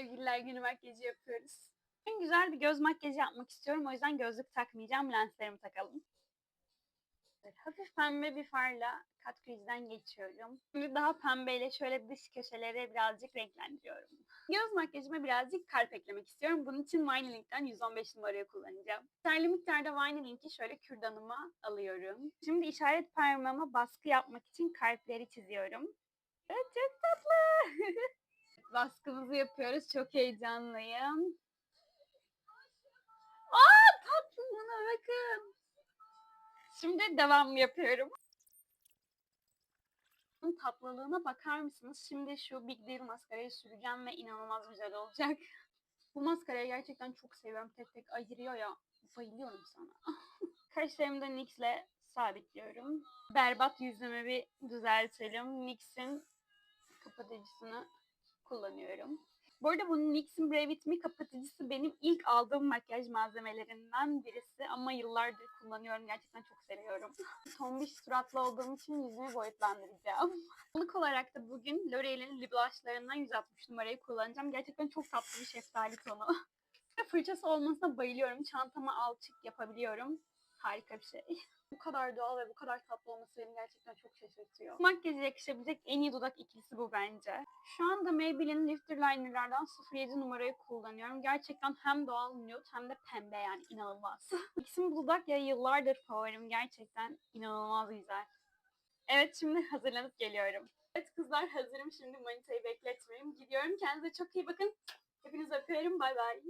Sevgililer günü makyajı yapıyoruz. Bugün güzel bir göz makyajı yapmak istiyorum. O yüzden gözlük takmayacağım. Lenslerimi takalım. Hafif pembe bir farla kat krizden geçiyorum. Şimdi daha pembeyle şöyle dış köşeleri birazcık renklendiriyorum. Göz makyajıma birazcık kalp eklemek istiyorum. Bunun için Vinyling'den 115 numarayı kullanacağım. Yeterli miktarda Vinyling'i şöyle kürdanıma alıyorum. Şimdi işaret parmağıma baskı yapmak için kalpleri çiziyorum. Evet, çok tatlı. Baskımızı yapıyoruz. Çok heyecanlıyım. Aa tatlına bakın. Şimdi devam yapıyorum. Bunun tatlılığına bakar mısınız? Şimdi şu Big Deal maskarayı süreceğim ve inanılmaz güzel olacak. Bu maskarayı gerçekten çok seviyorum. Tek tek ayırıyor ya. Bayılıyorum sana. Kaşlarımı da NYX'le sabitliyorum. Berbat yüzümü bir düzeltelim. NYX'in kapatıcısını kullanıyorum. Bu arada bu NYX'in Brave With Me kapatıcısı benim ilk aldığım makyaj malzemelerinden birisi ama yıllardır kullanıyorum. Gerçekten çok seviyorum. Tombiş suratlı olduğum için yüzümü boyutlandıracağım. İlk olarak da bugün L'Oreal'in lip blushlarından 160 numarayı kullanacağım. Gerçekten çok tatlı bir şeftali tonu. Fırçası olmasına bayılıyorum. Çantama alçık yapabiliyorum. Harika bir şey. Bu kadar doğal ve bu kadar tatlı olması beni gerçekten çok şaşırtıyor. Makyaja yakışabilecek en iyi dudak ikilisi bu bence. Şu anda Maybelline Lifter Liner'lardan 07 numarayı kullanıyorum. Gerçekten hem doğal nude hem de pembe yani inanılmaz. İkisinin dudak ya yıllardır favorim. Gerçekten inanılmaz güzel. Evet şimdi hazırlanıp geliyorum. Evet kızlar hazırım şimdi manitayı bekletmeyeyim. Gidiyorum kendinize çok iyi bakın. Hepinizi öpüyorum bay bay.